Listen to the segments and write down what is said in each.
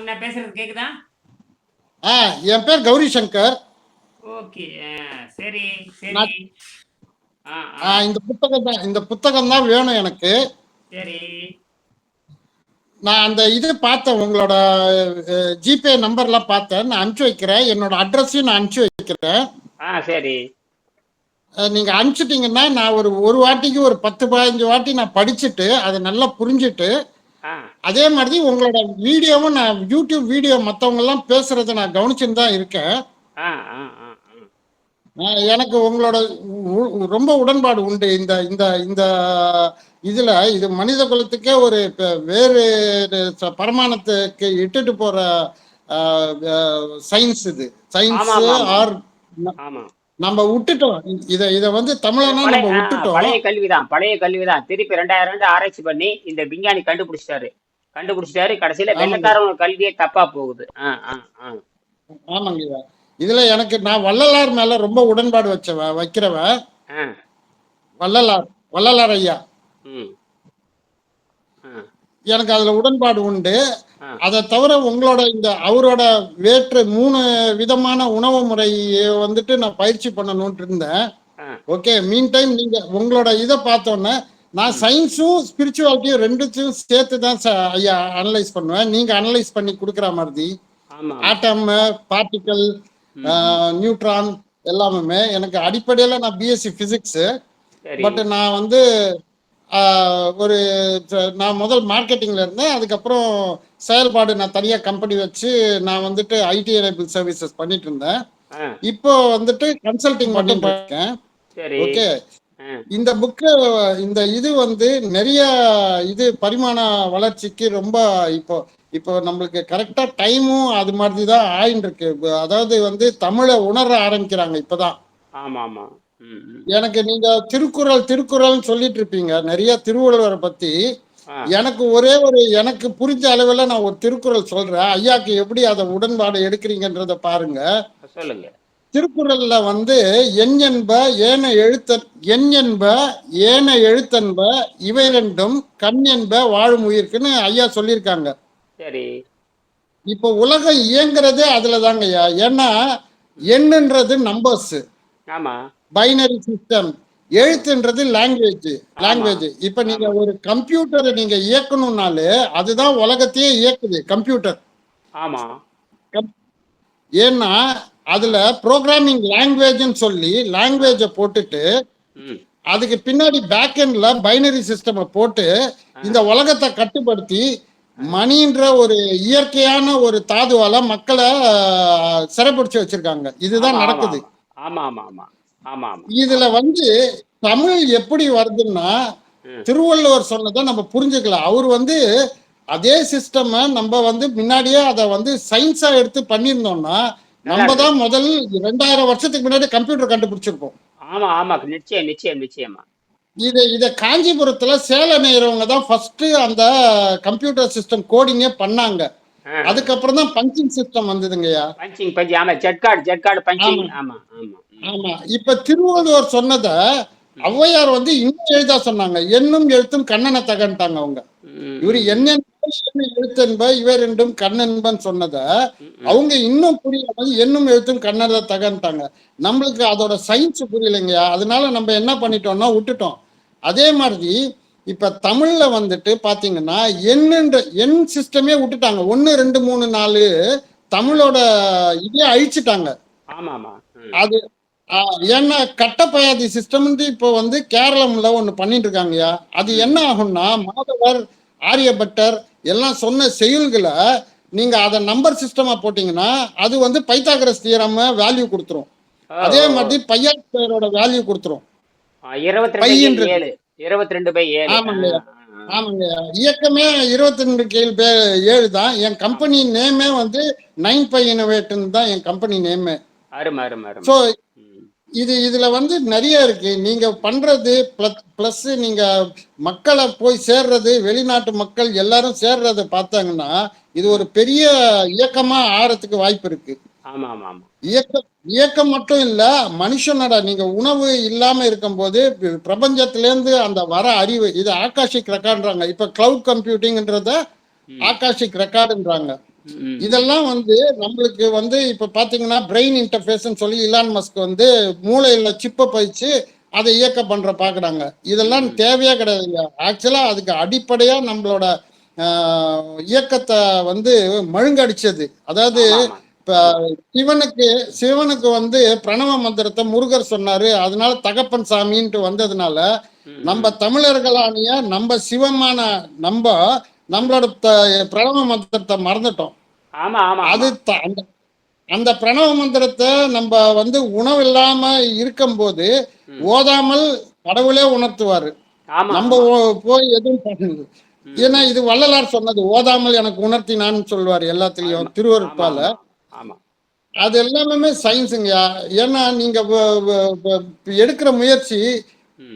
நான் பேசுறது கேக்குதா? ஆ என் பேர் கௌரி சங்கர் ஓகே சரி சரி. இந்த புத்தகம் தான் இந்த புத்தகம் தான் வேணும் எனக்கு. சரி. நான் அந்த இது பார்த்தேன் உங்களோட ஜிபே நம்பர்லாம் பார்த்தேன். நான் அனுப்பிச்சு வைக்கிறேன். என்னோட அட்ரஸையும் நான் அனுப்பிச்சு வைக்கிறேன். ஆ சரி. அஹ், நீங்க அனுப்பிச்சிட்டீங்கன்னா நான் ஒரு ஒரு வாட்டிக்கு ஒரு பத்து பதினஞ்சு வாட்டி நான் படிச்சுட்டு அதை நல்லா புரிஞ்சுட்டு அதே மாதிரி உங்களோட வீடியோவும் நான் யூடியூப் வீடியோ மற்றவங்க எல்லாம் பேசுறதை நான் கவனிச்சுட்டு தான் இருக்கேன். எனக்கு உங்களோட ரொம்ப உடன்பாடு உண்டு. இந்த இந்த இந்த இதுல இது மனித குலத்துக்கே ஒரு வேறு பரமானத்துக்கு இட்டுட்டு போற சயின்ஸ் இது. சயின்ஸ். ஆர் ஆமா நம்ம விட்டுட்டோம். இத இத வந்து தமிழனா நம்ம விட்டுட்டோம். பழைய கல்விதான் பழைய கல்விதான். திருப்பி ரெண்டாயிரம் ஆண்டு ஆராய்ச்சி பண்ணி இந்த விஞ்ஞானி கண்டுபிடிச்சிட்டாரு. கண்டுபிடிச்சிட்டாரு. கடைசியில. வெள்ளக்காரவங்க கல்வியே தப்பா போகுது. ஆமாங்க. இதுல எனக்கு நான் வள்ளலார் மேல ரொம்ப உடன்பாடு வச்சவ வைக்கிறவ வள்ளலார் வள்ளலார் ஐயா. எனக்கு அதுல உடன்பாடு உண்டு. அதை தவிர உங்களோட இந்த அவரோட வேற்று மூணு விதமான உணவு முறையை வந்துட்டு நான் பயிற்சி பண்ணணும்னு இருந்தேன். ஓகே மீன் டைம் நீங்க உங்களோட இதை பார்த்தோன்னே நான் சயின்ஸும் ஸ்பிரிச்சுவாலிட்டியும் ரெண்டுத்தையும் சேர்த்து தான் ஐயா அனலைஸ் பண்ணுவேன். நீங்க அனலைஸ் பண்ணி கொடுக்குற மாதிரி ஆட்டம் பார்ட்டிக்கல் நியூட்ரான் எல்லாமே எனக்கு அடிப்படையில் நான் பிஎஸ்சி ஃபிசிக்ஸு சரி. பட் நான் வந்து ஒரு நான் முதல் மார்க்கெட்டிங்ல இருந்தேன். அதுக்கப்புறம் செயல்பாடு நான் தனியாக கம்பெனி வச்சு நான் வந்துட்டு ஐடி எனேபிள் சர்வீசஸ் பண்ணிட்டு இருந்தேன். இப்போ வந்துட்டு கன்சல்டிங் மட்டும் சரி. ஓகே. இந்த புக்கு இந்த இது வந்து நிறைய இது பரிமாண வளர்ச்சிக்கு ரொம்ப இப்போ இப்போ நம்மளுக்கு கரெக்டா டைமும் அது மாதிரி தான் ஆயின்னு இருக்கு அதாவது வந்து தமிழை உணர ஆரம்பிக்கிறாங்க இப்பதான். ஆமா ஆமா எனக்கு நீங்க திருக்குறள் திருக்குறள்னு சொல்லிட்டு இருப்பீங்க. நிறைய திருவள்ளுவரை பத்தி. எனக்கு ஒரே ஒரு எனக்கு புரிஞ்ச அளவில் நான் ஒரு திருக்குறள் சொல்றேன். ஐயாக்கு எப்படி அதை உடன்பாடு எடுக்கிறீங்கன்றத பாருங்க. சொல்லுங்க. திருக்குறள்ல வந்து எண் என்ப ஏன எழுத்த எண் என்ப ஏன எழுத்தன்ப இவை ரெண்டும் கண் என்ப வாழும் உயிர்க்குன்னு ஐயா சொல்லியிருக்காங்க. சரி. இப்போ உலகம் இயங்குறதே அதுல தாங்க ஐயா ஏன்னா எண்ணுன்றது நம்பர்ஸ் ஆமா. பைனரி சிஸ்டம் எழுத்துன்றது லாங்குவேஜ் லாங்குவேஜ் இப்ப நீங்க ஒரு கம்ப்யூட்டரை நீங்க இயக்கணும்னாலே அதுதான் உலகத்தையே இயக்குது கம்ப்யூட்டர் ஆமா. ஏன்னா அதுல ப்ரோக்ராமிங் லாங்குவேஜ்னு சொல்லி லாங்குவேஜை போட்டுட்டு அதுக்கு பின்னாடி பேக் எண்ட்ல பைனரி சிஸ்டம் போட்டு இந்த உலகத்தை கட்டுப்படுத்தி மணின்ற ஒரு இயற்கையான ஒரு தாதுவால மக்களை சிறைப்பிடிச்சு வச்சிருக்காங்க. இதுதான் நடக்குது. ஆமா ஆமா ஆமா. இதுல வந்து தமிழ் எப்படி வருதுன்னா. திருவள்ளுவர் சொன்னதை நம்ம புரிஞ்சுக்கலாம். அவர் வந்து அதே சிஸ்டம் நம்ம வந்து முன்னாடியே அதை வந்து சயின்ஸா எடுத்து பண்ணியிருந்தோம்னா நம்ம தான் முதல் ரெண்டாயிரம் வருஷத்துக்கு முன்னாடி கம்ப்யூட்டர் கண்டுபிடிச்சிருப்போம். ஆமா ஆமா நிச்சயம் நிச்சயம் நிச்சயமா. இது இத காஞ்சிபுரத்துல சேலை நெய்றவங்க தான் ஃபர்ஸ்ட் அந்த கம்ப்யூட்டர் சிஸ்டம் கோடிங்கே பண்ணாங்க. அதுக்கப்புறம் தான் பஞ்சிங் சிஸ்டம் வந்ததுங்கய்யா. பஞ்சிங் பஞ்சி ஆமா jet card jet card punching ஆமா ஆமா ஆமா. இப்ப திருவள்ளுவர் சொன்னத ஔவையார் வந்து இன்னும் எழுதா சொன்னாங்க. என்னும் எழுத்தும் கண்ணனை தகன்ட்டாங்க அவங்க. இவரு என்ன எழுத்தென்ப இவர் ரெண்டும் கண்ணென்பன் சொன்னத அவங்க இன்னும் புரியாம என்னும் எழுத்தும் கண்ணனை தகன்ட்டாங்க. நம்மளுக்கு அதோட சயின்ஸ் புரியலைங்கய்யா. அதனால நம்ம என்ன பண்ணிட்டோம்னா விட்டுட்டோம். அதே மாதிரி இப்ப தமிழ்ல வந்துட்டு பாத்தீங்கன்னா எண்ணுன்ற எண் சிஸ்டமே விட்டுட்டாங்க. ஒன்னு ரெண்டு மூணு நாலு தமிழோட இதே அழிச்சிட்டாங்க. ஆமா ஆமா ம், அது ஏன்னா கட்டப்பயாதி சிஸ்டம் இப்போ வந்து கேரளம்ல ஒண்ணு பண்ணிட்டு இருக்காங்கய்யா அது என்ன ஆகும்னா மாதவர் ஆரியபட்டர் எல்லாம் சொன்ன செயல்களை நீங்க அதை நம்பர் சிஸ்டமா போட்டீங்கன்னா அது வந்து பைத்தாகரஸ் தியரம் வேல்யூ கொடுத்துரும். அதே. மாதிரி பையாஸ்கரோட வேல்யூ கொடுத்துரும். இருபத்தி ரெண்டு பை ஏழு. ஆமாங்க. ஆ, ஆ, ஆ. ஆமாங்க இயக்கமே இருபத்தி ரெண்டு கேள் பே ஏழு தான். என் கம்பெனி நேமே வந்து நைன் பை இனோவேட்னு தான் என் கம்பெனி நேமே அருமை அருமை ஸோ இது இதுல வந்து நிறைய இருக்கு நீங்க பண்றது பிளஸ் நீங்க மக்களை போய் சேர்றது வெளிநாட்டு மக்கள் எல்லாரும் சேர்றத பார்த்தாங்கன்னா இது ஒரு பெரிய இயக்கமா ஆறதுக்கு வாய்ப்பு இருக்கு ஆமா ஆமா ஆமா இயக்கம் இயக்கம் மட்டும் இல்ல மனுஷனோட நீங்க உணவு இல்லாம இருக்கும்போது பி- பிரபஞ்சத்திலேருந்து அந்த வர அறிவு இது ஆகாஷிக் ரெக்கார்டுன்றாங்க இப்ப கிளவுட் கம்ப்யூட்டிங்ன்றத. ஆகாஷிக் ரெக்கார்டுன்றாங்க. இதெல்லாம் வந்து நம்மளுக்கு வந்து இப்ப பாத்தீங்கன்னா பிரெயின் இன்டர்ஃபேஸ்ன்னு சொல்லி இலான் மஸ்க் வந்து மூளையில சிப்பை பயிச்சு அதை இயக்க பண்ற பாக்குறாங்க. இதெல்லாம் தேவையே கிடையாதுங்க ஆக்சுவலா அதுக்கு அடிப்படையா நம்மளோட ஆஹ், இயக்கத்தை வந்து மழுங்கடிச்சது. அதாவது. இப்ப சிவனுக்கு சிவனுக்கு வந்து பிரணவ மந்திரத்தை முருகர் சொன்னாரு. அதனால தகப்பன் சாமின்ட்டு வந்ததுனால. நம்ம தமிழர்களானிய நம்ம சிவமான நம்ம நம்மளோட பிரணவ மந்திரத்தை மறந்துட்டோம். ஆமா ஆமா அது அந்த அந்த பிரணவ மந்திரத்தை நம்ம வந்து உணவு இல்லாம இருக்கும்போது ஓதாமல் கடவுளே உணர்த்துவாரு. நம்ம போய் எதுவும் பண்ணல ஏன்னா இது வள்ளலார் சொன்னது ஓதாமல் எனக்கு உணர்த்தினான்னு சொல்லுவாரு எல்லாத்துலயும் ஆமா அது எல்லாமே சயின்ஸுங்கய்யா. ஏன்னா நீங்க எடுக்கிற முயற்சி.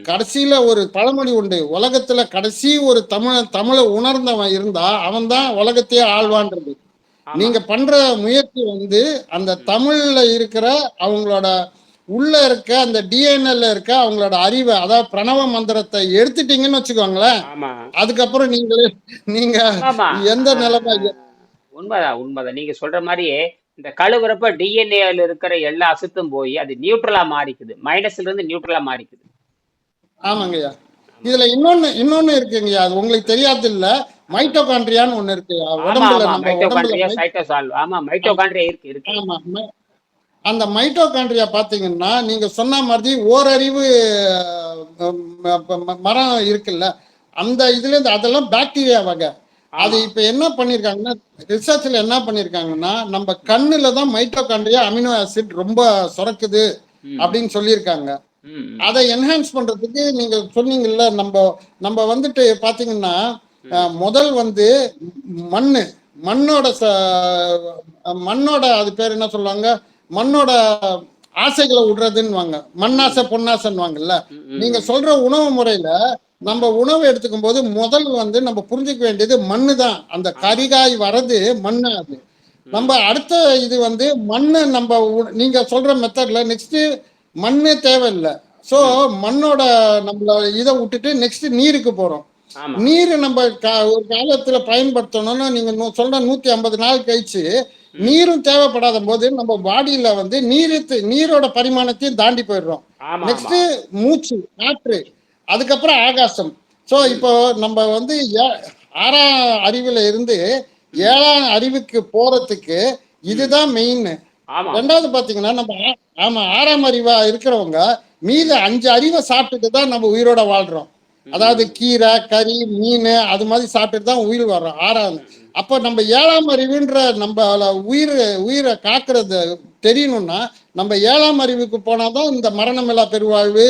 கடைசியில ஒரு பழமொழி உண்டு. உலகத்துல கடைசி ஒரு தமிழ தமிழை உணர்ந்தவன் இருந்தா அவன் தான் உலகத்தையே ஆழ்வான்றது. நீங்க பண்ற முயற்சி வந்து அந்த தமிழ்ல இருக்கிற அவங்களோட உள்ள இருக்க அந்த டிஎன்எல்ல இருக்க அவங்களோட அறிவை அதாவது பிரணவ மந்திரத்தை எடுத்துட்டீங்கன்னு வச்சுக்கோங்களேன். அதுக்கப்புறம் நீங்களே நீங்க எந்த நிலைமை? உண்மைதான் உண்மைதான். நீங்க சொல்ற மாதிரியே இந்த கழுவுறப்ப டிஎன்ஏல இருக்கிற எல்லா அசுத்தும் போய் அது நியூட்ரலா மாறிக்குது. மைனஸ்ல இருந்து நியூட்ரலா மாறிக்குது. ஆமாங்கய்யா. இதுல இன்னொன்னு இன்னொன்னு இருக்குங்கய்யா. அது உங்களுக்கு தெரியாது இல்ல மைட்டோகாண்ட்ரியான்னு ஒண்ணு இருக்குயா ஆமா உடம்புல நம்ம இருக்கு இருக்கு. அந்த மைட்டோகாண்ட்ரியா பாத்தீங்கன்னா நீங்க சொன்ன மாதிரி ஓரறிவு மரம் இருக்குல்ல. அந்த இதுல இருந்து அதெல்லாம் பாக்டீரியா வகை. அது இப்ப என்ன பண்ணிருக்காங்கன்னா ரிசர்ச்ல என்ன பண்ணிருக்காங்கன்னா நம்ம கண்ணுல தான் மைட்டோகாண்ட்ரியா அமினோ ஆசிட் ரொம்ப சுரக்குது. அப்படின்னு சொல்லியிருக்காங்க. அதை என்ஹான்ஸ் பண்றதுக்கு நீங்க சொன்னீங்கல்ல நம்ம நம்ம வந்துட்டு பாத்தீங்கன்னா முதல் வந்து மண்ணு. மண்ணோட மண்ணோட அது பேர் என்ன சொல்லுவாங்க? மண்ணோட ஆசைகளை விடுறதுன்னு மண்ணாசை பொன்னாசைன்னுவாங்கல்ல. நீங்க சொல்ற உணவு முறையில நம்ம உணவு எடுத்துக்கும் போது முதல் வந்து நம்ம புரிஞ்சுக்க வேண்டியது மண்ணு தான் அந்த கரிகாய் வரது மண்ணு அது. நம்ம அடுத்த இது வந்து மண்ணு நம்ம நீங்க சொல்ற மெத்தட்ல நெக்ஸ்ட் மண்ணு தேவையில்லை. ஸோ மண்ணோட நம்மள இதை விட்டுட்டு நெக்ஸ்ட் நீருக்கு போறோம். நீர் நம்ம ஒரு காலத்துல பயன்படுத்தணும்னு நீங்க சொல்ற நூத்தி ஐம்பது நாள் கழிச்சு நீரும் தேவைப்படாத போது நம்ம பாடியில வந்து நீரு நீரோட பரிமாணத்தையும் தாண்டி போயிடுறோம். நெக்ஸ்ட் மூச்சு காற்று அதுக்கப்புறம் ஆகாசம். சோ இப்போ நம்ம வந்து ஏ- ஆறாம் அறிவுல இருந்து ஏழாம் அறிவுக்கு போறதுக்கு இதுதான் மெயின் ரெண்டாவது பாத்தீங்கன்னா நம்ம ஆமா ஆறாம் அறிவா இருக்கிறவங்க மீது அஞ்சு அறிவை சாப்பிட்டுட்டு தான் நம்ம உயிரோட வாழ்றோம். அதாவது கீரை கறி மீன் அது மாதிரி சாப்பிட்டுட்டு தான் உயிர் வர்றோம் ஆறாம் அப்போ நம்ம ஏழாம் அறிவுன்ற நம்ம உயிர் உயிரை காக்கிறது தெரியணும்னா நம்ம ஏழாம் அறிவுக்கு போனாதான் இந்த மரணமில்லா பெருவாழ்வு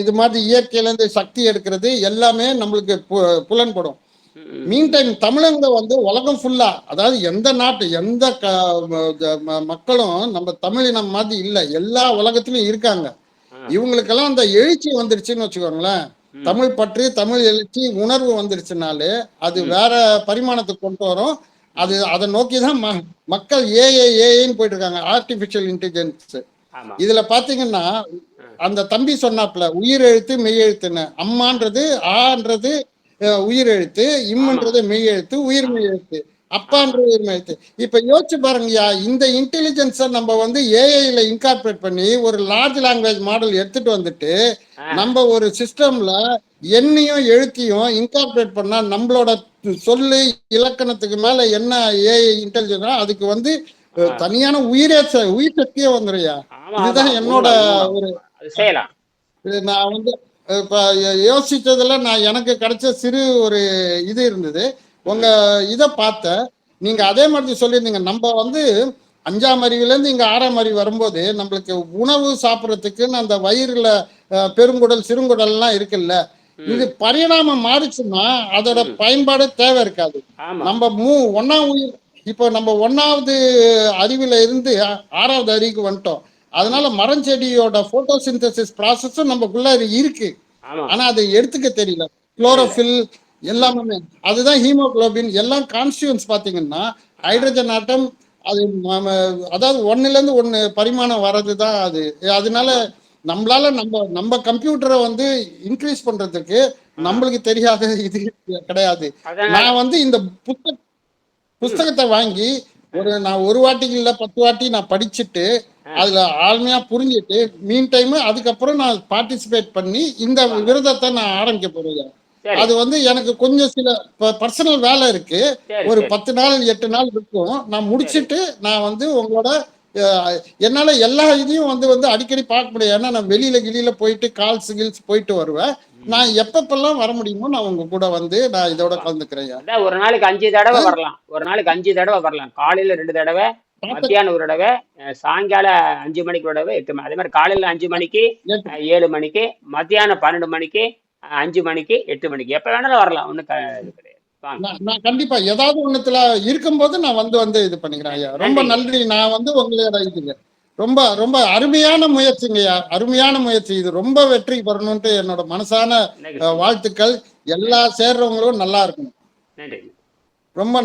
இது மாதிரி இயற்கையிலேருந்து சக்தி எடுக்கிறது எல்லாமே நம்மளுக்கு பு- புலன்படும். மீன் டைம் தமிழங்க வந்து உலகம் ஃபுல்லா அதாவது எந்த நாட்டு எந்த மக்களும் நம்ம தமிழினம் மாதிரி இல்லை. எல்லா உலகத்திலும் இருக்காங்க. இவங்களுக்கெல்லாம் அந்த எழுச்சி வந்துருச்சுன்னு வச்சுக்கோங்களேன். தமிழ் பற்றி தமிழ் எழுச்சி உணர்வு வந்துருச்சுனாலே அது வேற பரிமாணத்துக்கு கொண்டு வரும். அது அதை நோக்கி தான் மக்கள் ஏஏ ஏஏன்னு போயிட்டு இருக்காங்க. ஆர்டிபிஷியல் இன்டெலிஜென்ஸ் இதுல பாத்தீங்கன்னா அந்த தம்பி சொன்னாப்ல உயிர் எழுத்து மெய் எழுத்துன்னு அம்மான்றது ஆன்றது உயிர் எழுத்து இம்ன்றது மெய் எழுத்து உயிர் மெய் எழுத்து அப்பான்றது உயிர் மெய் எழுத்து இப்ப யோசிச்சு பாருங்கய்யா இந்த இன்டெலிஜென்ஸை நம்ம வந்து ஏஐல இன்கார்பரேட் பண்ணி ஒரு லார்ஜ் லாங்குவேஜ் மாடல் எடுத்துட்டு வந்துட்டு நம்ம ஒரு சிஸ்டம்ல எண்ணையும் எழுத்தையும் இன்கார்பரேட் பண்ணா நம்மளோட சொல்லு இலக்கணத்துக்கு மேல என்ன ஏஐ இன்டெலிஜென்ஸ் அதுக்கு வந்து தனியான உயிரே உயிர் சக்தியே வந்துருயா இதுதான். என்னோட. ஒரு நான் வந்து இப்ப யோசிச்சதுல நான் எனக்கு கிடைச்ச சிறு ஒரு இது இருந்தது. உங்க இதை பார்த்தேன். நீங்க அதே மாதிரி சொல்லியிருந்தீங்க. நம்ம வந்து அஞ்சாம் அறிவுல இருந்து இங்க ஆறாம் அறிவு வரும்போது நம்மளுக்கு உணவு சாப்பிட்றதுக்குன்னு அந்த வயிறுல பெருங்குடல் சிறுங்குடல்லாம் இருக்குல்ல. இது பரிணாமம் மாறிச்சுன்னா அதோட பயன்பாடு தேவை இருக்காது. நம்ம மூ ஒன்னாம் உயிர் இப்போ நம்ம ஒன்னாவது அறிவுல இருந்து ஆறாவது அறிவுக்கு வந்துட்டோம். அதனால மரஞ்செடியோட போட்டோசிந்தசிஸ் ப்ராசஸும் நமக்குள்ள இருக்கு. ஆனா அதை எடுத்துக்க தெரியல. குளோரோஃபில் எல்லாமே. அதுதான் ஹீமோகுளோபின் எல்லாம் கான்ஸ்டியூன்ஸ் பாத்தீங்கன்னா ஹைட்ரஜன் ஆட்டம் அது அதாவது ஒண்ணுல இருந்து ஒண்ணு பரிமாணம் வர்றது தான் அது. அதனால நம்மளால நம்ம நம்ம கம்ப்யூட்டரை வந்து இன்க்ரீஸ் பண்றதுக்கு நம்மளுக்கு தெரியாத இது கிடையாது. நான் வந்து இந்த புத்தக புஸ்தகத்தை வாங்கி ஒரு நான் ஒரு வாட்டிக்கு இல்ல பத்து வாட்டி நான் படிச்சுட்டு அதுல ஆழ்மையா புரிஞ்சுட்டு மீன் டைம் அதுக்கப்புறம் நான் பார்ட்டிசிபேட் பண்ணி இந்த விரதத்தை நான் ஆரம்பிக்க போறேன். அது வந்து எனக்கு கொஞ்சம் சில பர்சனல் வேலை இருக்கு. ஒரு பத்து நாள் எட்டு நாள் இருக்கும். நான் முடிச்சிட்டு நான் வந்து உங்களோட என்னால எல்லா இதையும் வந்து வந்து அடிக்கடி பார்க்க முடியாது. ஏன்னா நான் வெளியில கிளியில போயிட்டு கால்ஸ் கில்ஸ் போயிட்டு வருவேன். நான் எப்பப்பெல்லாம் வர முடியுமோ நான் உங்க கூட வந்து நான் இதோட கலந்துக்கிறேன் ஒரு நாளைக்கு அஞ்சு தடவை வரலாம். ஒரு நாளைக்கு அஞ்சு தடவை வரலாம். காலையில ரெண்டு தடவை மத்தியானம் ஒரு தடவை சாயங்காலம் அஞ்சு மணிக்கு ஒரு தடவை எட்டு மணி அதே மாதிரி காலையில அஞ்சு மணிக்கு ஏழு மணிக்கு மத்தியானம் பன்னெண்டு மணிக்கு அஞ்சு மணிக்கு எட்டு மணிக்கு. எப்ப வேணாலும் வரலாம் ஒன்றும் இது கிடையாது. நான் கண்டிப்பா ஏதாவது ஒண்ணுத்துல இருக்கும்போது நான் வந்து வந்து இது பண்ணிக்கிறேன் ஐயா. ரொம்ப நன்றி. நான் வந்து உங்களோட இதுங்க ரொம்ப ரொம்ப அருமையான முயற்சிங்கய்யா அருமையான முயற்சி. இது ரொம்ப வெற்றி பெறணும்ட்டு என்னோட மனசான வாழ்த்துக்கள். எல்லா சேர்றவங்களும் நல்லா இருக்கணும். ரொம்ப